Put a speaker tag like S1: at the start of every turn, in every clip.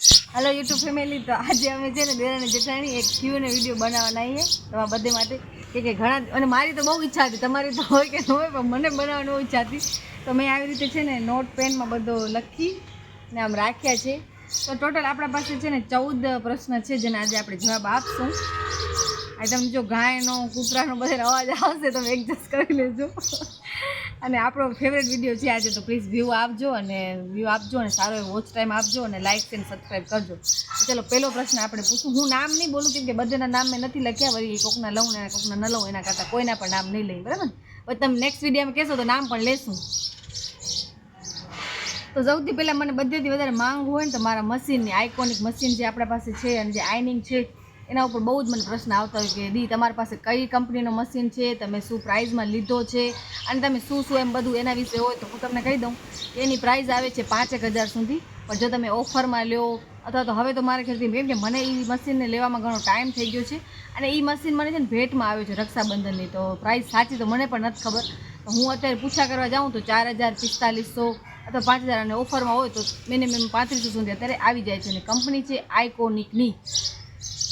S1: Hello YouTube family તો આજે અમે છે ને બેરાની જેઠાણી એક ક્યુને વીડિયો બનાવવાના આવીએ તમારા બધે માટે કે કે ઘણા અને મારી તો બહુ ઈચ્છા હતી. તમારી તો હોય કે ન હોય, પણ મને બનાવવાની બહુ ઈચ્છા હતી. તો મેં આવી રીતે છે ને નોટ પેનમાં બધો લખી ને આમ રાખ્યા છે. તો ટોટલ આપણા પાસે છે ને ચૌદ પ્રશ્ન છે, જેને આજે આપણે જવાબ આપશું. આ તમે જો ગાયનો, કૂતરાનો બધાનો અવાજ આવશે, તમે એડજસ્ટ કરી લેજો. અને આપણો ફેવરેટ વીડિયો છે આજે, તો પ્લીઝ વ્યૂ આપજો અને વ્યૂ આપજો અને સારો એવો વોચ ટાઈમ આપજો અને લાઇક અને સબસ્ક્રાઈબ કરજો. ચલો, પહેલો પ્રશ્ન આપણે પૂછું. હું નામ નહીં બોલું, કેમ કે બધાના નામ મેં નથી લખ્યા, વળી કોકના લઉં ને કોકના ન લઉં, એના કરતાં કોઈના પણ નામ નહીં લઈ બરાબર? પછી તમે નેક્સ્ટ વિડીયોમાં કહેશો તો નામ પણ લેશું. તો સૌથી પહેલાં મને બધેથી વધારે માંગ હોય ને તો મારા મશીનની આઇકોનિક મશીન જે આપણા પાસે છે અને જે આઇનિંગ છે એના ઉપર બહુ જ મને પ્રશ્ન આવતા હોય કે, દી, તમારી પાસે કઈ કંપનીનો મશીન છે? તમે શું પ્રાઇઝમાં લીધો છે? અને તમે શું શું એમ બધું એના વિશે હોય તો હું તમને કહી દઉં. કે એની પ્રાઇઝ આવે છે પાંચેક હજાર સુધી. પણ જો તમે ઓફરમાં લ્યો, અથવા તો હવે તો મારે ખ્યાલથી કેમ કે મને એ મશીનને લેવામાં ઘણો ટાઈમ થઈ ગયો છે. અને એ મશીન મને છે ને ભેટમાં આવ્યો છે રક્ષાબંધનની. તો પ્રાઇસ સાચી તો મને પણ નથી ખબર. તો હું અત્યારે પૂછા કરવા જાઉં તો ચાર હજાર પિસ્તાલીસો અથવા પાંચ હજાર અને ઓફરમાં હોય તો મિનિમમ પાંત્રીસો સુધી અત્યારે આવી જાય છે. અને કંપની છે આઇકોનિકની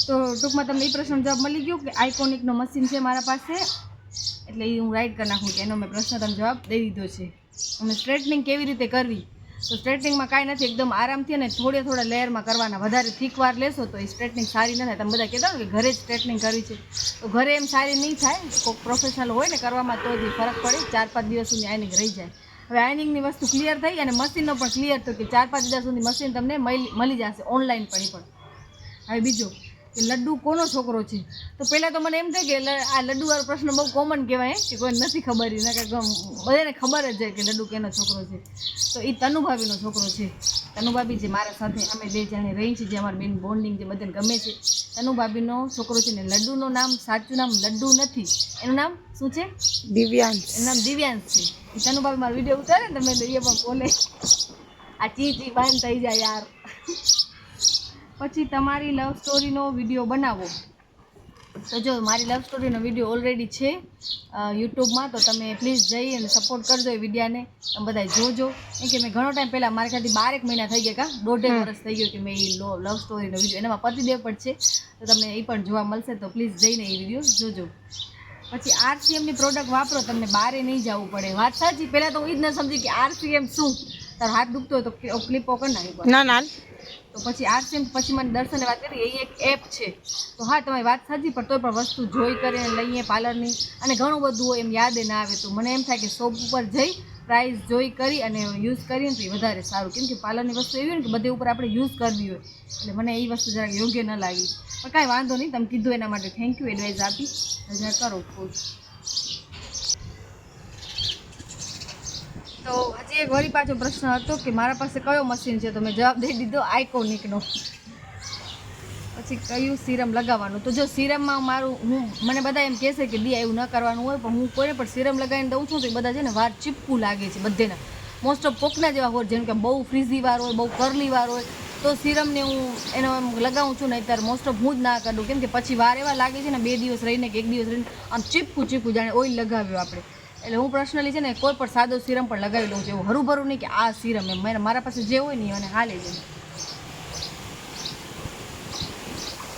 S1: તો ટૂંકમાં તમને એ પ્રશ્નનો જવાબ મળી ગયો કે આઇકોનિકનો મશીન છે મારા પાસે. એટલે એ હું રાઈટ કરી નાખું એનો મેં પ્રશ્ન તમને જવાબ દઈ દીધો છે. અને સ્ટ્રેટનિંગ કેવી રીતે કરવી? તો સ્ટ્રેટનિંગમાં કાંઈ નથી, એકદમ આરામથી અને થોડે થોડા લેયરમાં કરવાના. વધારે થીક વાર લેશો તો એ સ્ટ્રેટનિંગ સારી ન તમે બધા કહેતા કે ઘરે જ સ્ટ્રેટનિંગ કરવી છે. તો ઘરે એમ સારી નહીં થાય, કોઈક પ્રોફેશનલ હોય ને કરવામાં તો જ ફરક પડે. ચાર પાંચ દિવસ સુધી આઈનિંગ રહી જાય. હવે આઈનિંગની વસ્તુ ક્લિયર થઈ અને મશીનનો પણ ક્લિયર થયો કે ચાર પાંચ દિવસ સુધી મશીન તમને મળી જશે ઓનલાઈન પણ પણ. હવે બીજો કે લડ્ડુ કોનો છોકરો છે? તો પહેલાં તો મને એમ થાય કે આ લડ્ડુવાળો પ્રશ્ન બહુ કોમન કહેવાય કે કોઈ નથી ખબર એના કે બધાને ખબર જ છે કે લડ્ડુ કેનો છોકરો છે. તો એ તનુભાભીનો છોકરો છે. તનુભાભી જે મારા સાથે અમે બે જણે રહી છે જે અમારું બેન બોન્ડિંગ જે બધાને ગમે છે. તનુભાભીનો છોકરો છે ને લડ્ડુનું નામ સાચું નામ લડ્ડુ નથી. એનું નામ શું છે?
S2: દિવ્યાંશ.
S1: એનું નામ દિવ્યાંશ છે. એ તનુભાભી મારો વીડિયો ઉતારે ને તમે તો પણ બોલે આ ચી ચી બાંધ થઈ જાય યાર. પછી તમારી લવ સ્ટોરીનો વીડિયો બનાવો. તો જો મારી લવ સ્ટોરીનો વીડિયો ઓલરેડી છે યુટ્યુબમાં તો તમે પ્લીઝ જઈ અને સપોર્ટ કરજો એ વિડીયાને તમે બધા જોજો. કેમ કે મેં ઘણો ટાઈમ પહેલાં મારા ખ્યાલથી બારેક મહિના થઈ ગયા કા દોઢેક વર્ષ થઈ ગયું કે મેં એ લવ સ્ટોરીનો વીડિયો એનામાં પતિદેવ પણ છે. તો તમને એ પણ જોવા મળશે તો પ્લીઝ જઈને એ વીડિયો જોજો. પછી આરસીએમની પ્રોડક્ટ વાપરો તમને બારે નહીં જવું પડે. વાત સાચી પહેલાં તો હું એ જ ન સમજી કે આરસીએમ શું. તારો હાથ દુખતો હોય તો ક્લિપો કરી નાખી
S2: ના ના.
S1: તો પછી આરસીએમ પછી મને દર્શને વાત કરી, એ એક એપ છે. તો હા, તમારી વાત સાચી, પણ તોય પણ વસ્તુ જોઈ કરીને લઈએ પાર્લરની. અને ઘણું બધું હોય એમ યાદ ના આવે, તો મને એમ થાય કે શોપ ઉપર જઈ પ્રાઇસ જોઈ કરી અને યુઝ કરીએ તો એ વધારે સારું. કેમ કે પાર્લરની વસ્તુ એવી હોય ને કે બધે ઉપર આપણે યુઝ કરવી હોય. એટલે મને એ વસ્તુ જરાક યોગ્ય ન લાગી. પણ કાંઈ વાંધો નહીં, તમે કીધું એના માટે થેન્ક યુ એડવાઇસ આપી. રજા કરો ખુશ તો હજી એક વળી પાછો પ્રશ્ન હતો કે મારા પાસે કયો મશીન છે? તો મેં જવાબ દઈ દીધો આઇકોનિકનો. પછી કયું સિરમ લગાવવાનું? તો જો સિરમમાં મારું, હું, મને બધા એમ કહેશે કે દી એવું ન કરવાનું હોય, પણ હું કોઈને પણ સિરમ લગાવીને દઉં છું તો એ બધા છે ને વાર ચીપકું લાગે છે બધેના. મોસ્ટ ઓફ કોકના જેવા હોય, જેમ કે બહુ ફ્રીઝી વાર હોય, બહુ કરલી વાર હોય, તો સિરમને હું એનો એમ લગાવું છું, નહીંતર મોસ્ટ ઓફ હું જ ના કરું. કેમ કે પછી વાર એવા લાગે છે ને, બે દિવસ રહીને કે એક દિવસ રહીને, આમ ચીપકું ચીપકું જાણે ઓઇલ લગાવ્યો આપણે. એટલે હું પર્સનલી છે ને કોઈ પણ સાદો સિરમ પણ લગાવી લઉં છું, એવું હરુભરું નહીં કે આ સિરમ એમ. મારા પાસે જે હોય ને અને હાલે છે.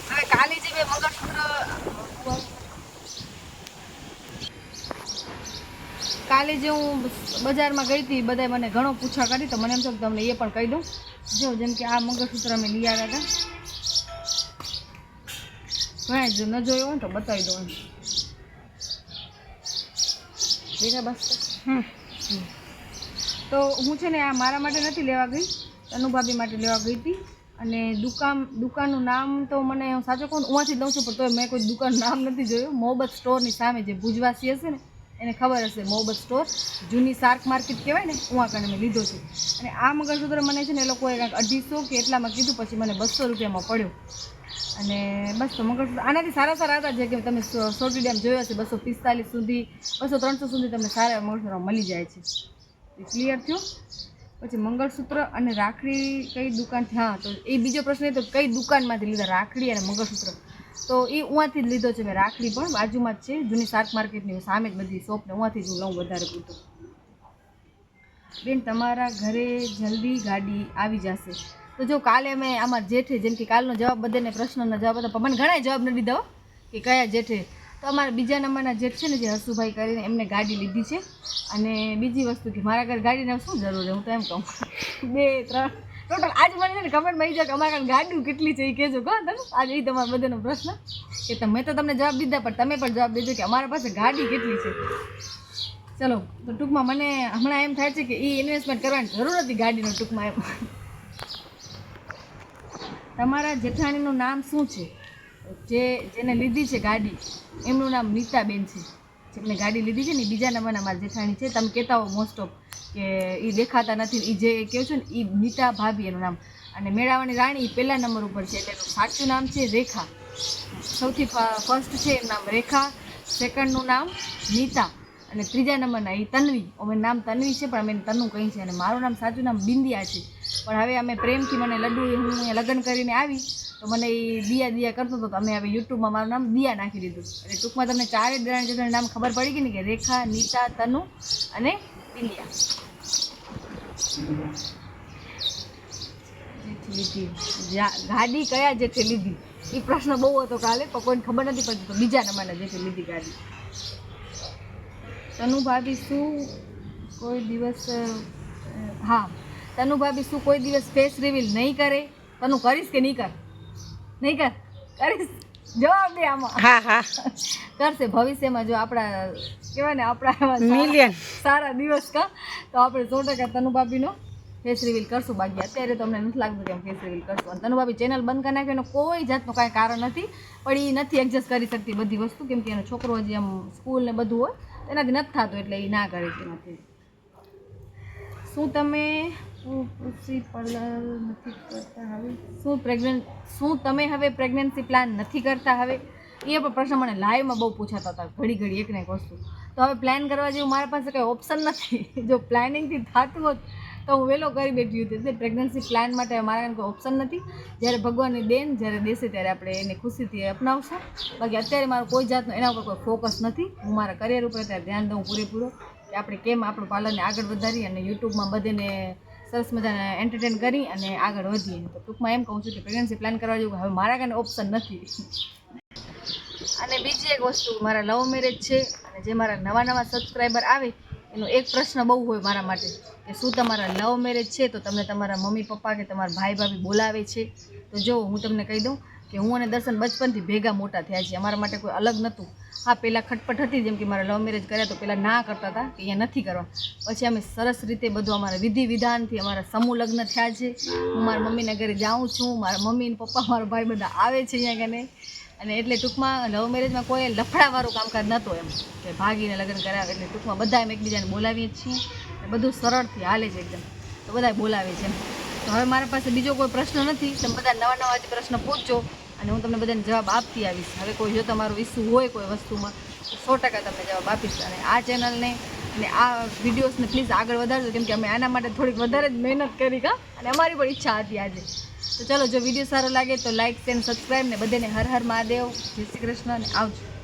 S1: હવે કાલે જે જે હું બજારમાં ગઈ હતી બધાએ મને ઘણો પૂછા કરી, તો મને એમ થયું તમને એ પણ કહી દઉં. જો, જેમ કે આ મંગળસૂત્ર અમે લઈ આવ્યા હતા. ઘણા જો ન જોયો હોય તો બતાવી દઉં બેટા બસ. તો હું છે ને આ મારા માટે નથી લેવા ગઈ અનુભાભી માટે લેવા ગઈ હતી. અને દુકાન, દુકાનનું નામ તો મને હું સાચો કહું ને જ લઉં છું, પણ તોય મેં કોઈ દુકાનનું નામ નથી જોયું. મોહબત સ્ટોરની સામે જે ભુજવાસી હશે ને, એને ખબર હશે, મોહબત સ્ટોર જૂની શાર્ક માર્કેટ કહેવાય ને, ઉવા કને મેં લીધો છે. અને આ મંગળસૂત્ર મને છે ને એ લોકોએ કાંઈક અઢીસો કે એટલામાં કીધું, પછી મને બસો રૂપિયામાં પડ્યો. અને બસ તો મંગળસૂત્ર આનાથી સારા સારા હતા જે કે તમે સોટી ડેમ જોયો હશે બસો પિસ્તાલીસ સુધી, બસો ત્રણસો સુધી તમને સારા મંગળસૂત્ર મળી જાય છે. ક્લિયર થયું? પછી મંગળસૂત્ર અને રાખડી કઈ દુકાન હા, તો એ બીજો પ્રશ્ન એ તો કઈ દુકાનમાંથી લીધા રાખડી અને મંગળસૂત્ર? તો એ ઉવાથી જ લીધો છે મેં રાખડી પણ, બાજુમાં જ છે, જૂની શાક માર્કેટની સામે જ બધી શોપને ઉવાથી જ હું લઉં વધારે પૂરતું. બેન, તમારા ઘરે જલ્દી ગાડી આવી જશે. તો જો કાલે મેં આમાં જેઠે, જેમ કે કાલનો જવાબ બધાને પ્રશ્નનો જવાબ હતો, પણ મને ઘણા જવાબ નથી દીધો કે કયા જેઠે. તો અમારા બીજા નંબરના જેઠ છે ને, જે હસુભાઈ કરીને એમને ગાડી લીધી છે. અને બીજી વસ્તુ કે મારા ઘરે ગાડીને શું જરૂર છે? હું તો એમ કહું. બે, ત્રણ. ટોટલ આજ મને છે ને કમેન્ટમાં આવી જાય કે અમારા ગાડીઓ કેટલી છે એ કહેજો, કહો તમે. આજે એ તમારો બધાનો પ્રશ્ન. કે તમે તો તમને જવાબ દીધા, પણ તમે પણ જવાબ દેજો કે અમારા પાસે ગાડી કેટલી છે. ચલો, તો ટૂંકમાં મને હમણાં એમ થાય છે કે એ ઇન્વેસ્ટમેન્ટ કરવાની જરૂર હતી ગાડીનો ટૂંકમાં એમ. તમારા જેઠાણીનું નામ શું છે? જે જેને લીધી છે ગાડી, એમનું નામ નીતાબેન છે. જેમને ગાડી લીધી છે ને બીજા નંબરના મારા જેઠાણી છે. તમે કહેતા હો મોસ્ટ ઓફ કે એ દેખાતા નથી એ જે કહો છો ને એ નીતા ભાભી એનું નામ. અને મેળાવાની રાણી એ પહેલા નંબર ઉપર છે, એટલે એનું સાચું નામ છે રેખા. સૌથી ફર્સ્ટ છે એનું નામ રેખા સેકન્ડનું નામ નીતા. અને ત્રીજા નંબરના એ તન્વી. અમે નામ તન્વી છે, પણ અમે એને તનુ કહી છે અને મારું નામ સાચું નામ બિંદિયા છે. પણ હવે અમે પ્રેમથી મને લડ્ડુ હું લગ્ન કરીને આવી. તો મને એ દિયા દિયા કરતો હતો તો અમે હવે યુટ્યુબમાં મારું નામ દિયા નાખી દીધું. એટલે ટૂંકમાં તમને ચારે દરાણ જેટલું નામ ખબર પડી ગઈ ને કે રેખા, નીતા, તનુ અને બિંદિયા. ગાડી કયા જેથી લીધી? એ પ્રશ્ન બહુ હતો કાલે, પણ કોઈને ખબર નથી પડતી તો બીજા નંબરના જેથી લીધી ગાડી. તનુ ભાભી શું કોઈ દિવસ હા તનુ ભાભી શું કોઈ દિવસ ફેસ રિવીલ નહીં કરે? તનુ કરીશ કે નહીં કર? નહીં કર? કરીશ? જવાબ દે આમાં.
S2: હા હા.
S1: કરશે. ભવિષ્યમાં જો આપણા કહેવાય ને આપણા
S2: મિલિયન
S1: સારા દિવસ કા તો આપણે સો ટકા તનુ ભાભીનો ફેસ રિવીલ કરશું. બાકી અત્યારે તો અમને નથી લાગતું કે એમ ફેસ રિવીલ કરશું. અને તનુ ભાભી ચેનલ બંધ કરી નાખ્યો એનો કોઈ જાતનું કાંઈ કારણ નથી. પણ એ નથી એડજસ્ટ કરી શકતી બધી વસ્તુ. કેમ કે એનો છોકરો હજી આમ સ્કૂલ ને બધું હોય એનાથી નથી થતું એટલે એ ના કરે છે એનાથી. શું તમે પુરુષી પાર્લર નથી કરતા હવે? શું પ્રેગ્નન્ટ શું તમે હવે પ્રેગ્નન્સી પ્લાન નથી કરતા હવે? એ પણ પ્રશ્ન મને લાઈવમાં બહુ પૂછાતા હતા, ઘડી ઘડી એક ને એક વસ્તુ. તો હવે પ્લાન કરવા જેવું મારા પાસે કંઈ ઓપ્શન નથી. જો પ્લાનિંગથી થતું હોત તો હું વહેલો કરી બેઠી હતી. એટલે પ્રેગ્નન્સી પ્લાન માટે મારા કારણે કોઈ ઓપ્શન નથી. જ્યારે ભગવાનની દેન જ્યારે દેશે ત્યારે આપણે એને ખુશીથી અપનાવશું. બાકી અત્યારે મારો કોઈ જાતનો એના ઉપર કોઈ ફોકસ નથી. હું મારા કરિયર ઉપર અત્યારે ધ્યાન દઉં પૂરેપૂરો કે આપણે કેમ આપણું પાર્લરને આગળ વધારી અને યુટ્યુબમાં બધીને સરસ મજાને એન્ટરટેન કરી અને આગળ વધીએ. તો ટૂંકમાં એમ કહું છું કે પ્રેગ્નન્સી પ્લાન કરવા જેવું હવે મારા કારણે ઓપ્શન નથી. અને બીજી એક વસ્તુ, મારા લવ મેરેજ છે અને જે મારા નવા નવા સબસ્ક્રાઈબર આવે એનો એક પ્રશ્ન બહુ હોય મારા માટે, કે શું તમારા લવ મેરેજ છે? તો તમને તમારા મમ્મી, પપ્પા કે તમારા ભાઈ, ભાભી બોલાવે છે? તો જો, હું તમને કહી દઉં કે હું અને દર્શન બચપનથી ભેગા મોટા થયા છીએ. અમારા માટે કોઈ અલગ નહોતું. હા, પહેલાં ખટપટ હતી, જેમ કે મારા લવ મેરેજ કર્યા તો પહેલાં ના કરતા હતા, કે અહીંયા નથી કરવા. પછી અમે સરસ રીતે બધું અમારા વિધિ વિધાનથી અમારા સમૂહ લગ્ન થયા છે. હું મારા મમ્મીના ઘરે જાઉં છું, મારા મમ્મી પપ્પા, મારા ભાઈ બધા આવે છે અહીંયા કને. અને એટલે ટૂંકમાં લવ મેરેજમાં કોઈ લફડાવાળું કામકાજ નહોતું એમ. કે ભાગીને લગ્ન કરાવે એટલે ટૂંકમાં બધા એમ એકબીજાને બોલાવીએ છીએ. બધું સરળથી હાલે છે એકદમ. તો બધા બોલાવે છે તો હવે મારા પાસે બીજો કોઈ પ્રશ્ન નથી. તમે બધા નવા નવા પ્રશ્ન પૂછજો અને હું તમને બધાને જવાબ આપતી આવીશ. હવે કોઈ જો તમારો ઇસ્યુ હોય કોઈ વસ્તુમાં, તો સો ટકા તમને જવાબ આપીશ. અને આ ચેનલને અને આ વિડીયોઝને પ્લીઝ આગળ વધારજો. કેમ કે અમે આના માટે થોડીક વધારે જ મહેનત કરી કા અને અમારી પણ ઈચ્છા હતી આજે. તો ચલો, જો વીડિયો સારો લાગે તો લાઈક શેર સબસ્ક્રાઈબ ને બધાને હર હર મહાદેવ. જય શ્રી કૃષ્ણ અને આવજો.